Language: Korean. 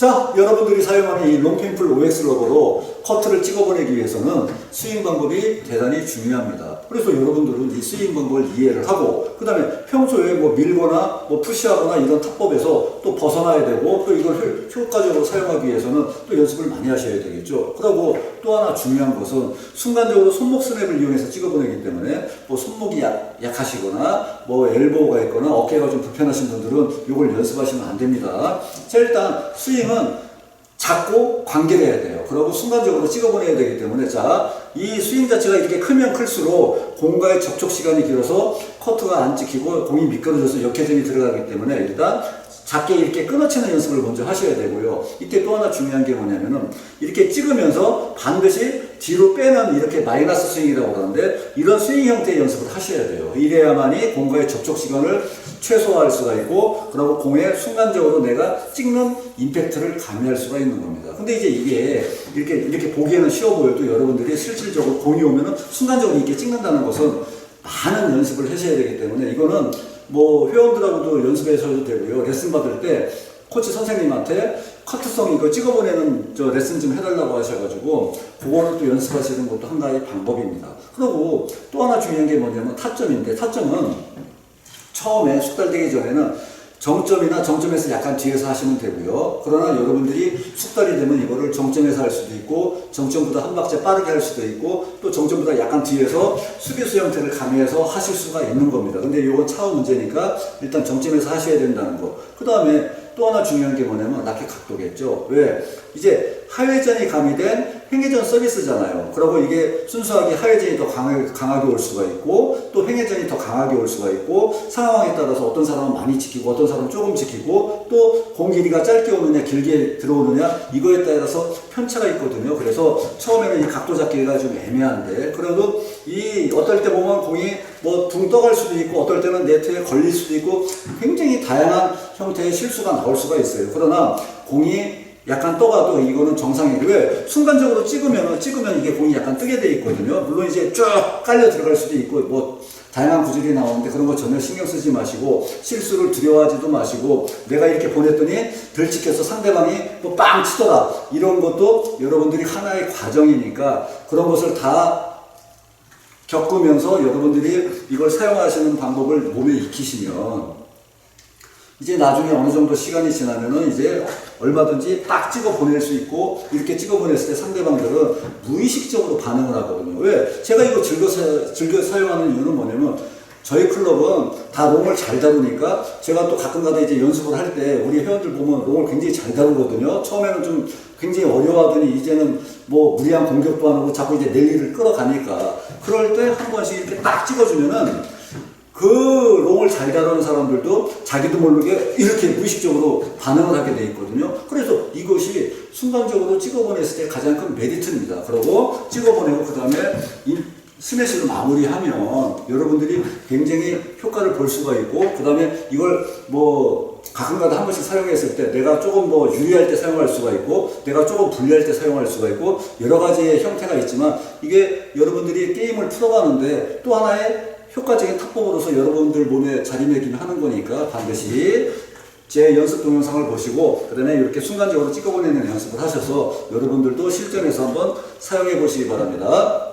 자, 여러분들이 사용하는 이 롱펜풀 OX 러버로 커트를 찍어보내기 위해서는 스윙 방법이 대단히 중요합니다. 그래서 여러분들은 이 스윙 방법을 이해를 하고, 그 다음에 평소에 뭐 밀거나 뭐 푸시하거나 이런 타법에서 또 벗어나야 되고, 또 이걸 효- 효과적으로 사용하기 위해서는 또 연습을 많이 하셔야 되겠죠. 그리고 또 하나 중요한 것은 순간적으로 손목 스냅을 이용해서 찍어보내기 때문에 뭐 손목이 약, 약하시거나 뭐 엘보가 있거나 어깨가 좀 불편하신 분들은 이걸 연습하시면 안 됩니다. 자, 일단 스윙은 작고 관계돼야 돼요. 그리고 순간적으로 찍어보내야 되기 때문에 자, 이 스윙 자체가 이렇게 크면 클수록 공과의 접촉 시간이 길어서 커트가 안 찍히고 공이 미끄러져서 역회전이 들어가기 때문에 일단 작게 이렇게 끊어치는 연습을 먼저 하셔야 되고요. 이때 또 하나 중요한 게 뭐냐면은 이렇게 찍으면서 반드시 뒤로 빼는 이렇게 마이너스 스윙이라고 그러는데 이런 스윙 형태의 연습을 하셔야 돼요. 이래야만이 공과의 접촉 시간을 최소화할 수가 있고 그리고 공에 순간적으로 내가 찍는 임팩트를 가미할 수가 있는 겁니다. 근데 이제 이게 이렇게 이렇게 보기에는 쉬워 보여도 여러분들이 실질적으로 공이 오면은 순간적으로 이렇게 찍는다는 것은 많은 연습을 하셔야 되기 때문에 이거는 뭐 회원들하고도 연습해서도 되고요. 레슨 받을 때 코치 선생님한테 커트성 이거 찍어보내는 저 레슨 좀 해달라고 하셔가지고 그거는 또 연습하시는 것도 하나의 방법입니다. 그리고 또 하나 중요한 게 뭐냐면 타점인데 타점은 처음에 숙달되기 전에는 정점이나 정점에서 약간 뒤에서 하시면 되고요. 그러나 여러분들이 숙달이 되면 이거를 정점에서 할 수도 있고 정점보다 한 박자 빠르게 할 수도 있고 또 정점보다 약간 뒤에서 수비수 형태를 가미해서 하실 수가 있는 겁니다. 근데 이건 차후 문제니까 일단 정점에서 하셔야 된다는 거. 그 다음에 또 하나 중요한 게 뭐냐면 라켓 각도겠죠. 왜? 이제 하회전이 가미된 행회전 서비스잖아요. 그리고 이게 순수하게 하회전이 더 강하게, 강하게 올 수가 있고 또 행회전이 더 강하게 올 수가 있고 상황에 따라서 어떤 사람은 많이 지키고 어떤 사람은 조금 지키고 또 공 길이가 짧게 오느냐 길게 들어오느냐 이거에 따라서 편차가 있거든요. 그래서 처음에는 이 각도 잡기가 좀 애매한데 그래도 이 어떨 때 보면 공이 뭐 둥 떠갈 수도 있고 어떨 때는 네트에 걸릴 수도 있고 굉장히 다양한 형태의 실수가 나올 수가 있어요. 그러나 공이 약간 떠가도 이거는 정상이고 왜 순간적으로 찍으면 찍으면 이게 공이 약간 뜨게 돼 있거든요. 물론 이제 쫙 깔려 들어갈 수도 있고 뭐 다양한 구질이 나오는데 그런 거 전혀 신경 쓰지 마시고 실수를 두려워하지도 마시고 내가 이렇게 보냈더니 들찍혀서 상대방이 뭐빵 치더라 이런 것도 여러분들이 하나의 과정이니까 그런 것을 다 겪으면서 여러분들이 이걸 사용하시는 방법을 몸에 익히시면 이제 나중에 어느 정도 시간이 지나면은 이제 얼마든지 딱 찍어 보낼 수 있고 이렇게 찍어 보냈을 때 상대방들은 무의식적으로 반응을 하거든요. 왜? 제가 이거 즐겨, 사, 즐겨 사용하는 이유는 뭐냐면 저희 클럽은 다 롱을 잘 다루니까 제가 또 가끔가다 이제 연습을 할 때 우리 회원들 보면 롱을 굉장히 잘 다루거든요. 처음에는 좀 굉장히 어려워하더니 이제는 뭐 무리한 공격도 안 하고 자꾸 이제 랠리를 끌어가니까 그럴 때 한 번씩 이렇게 딱 찍어주면은 그 롱을 잘 다루는 사람들도 자기도 모르게 이렇게 무의식적으로 반응을 하게 돼 있거든요. 그래서 이것이 순간적으로 찍어보냈을 때 가장 큰 메리트입니다. 그리고 찍어보내고 그 다음에 이 스매시로 마무리하면 여러분들이 굉장히 효과를 볼 수가 있고 그 다음에 이걸 뭐 가끔가다 한 번씩 사용했을 때 내가 조금 뭐 유리할 때 사용할 수가 있고 내가 조금 불리할 때 사용할 수가 있고 여러 가지의 형태가 있지만 이게 여러분들이 게임을 풀어가는데 또 하나의 효과적인 탑법으로서 여러분들 몸에 자리매김하는 거니까 반드시 제 연습 동영상을 보시고 그다음에 이렇게 순간적으로 찍어보내는 연습을 하셔서 여러분들도 실전에서 한번 사용해 보시기 바랍니다.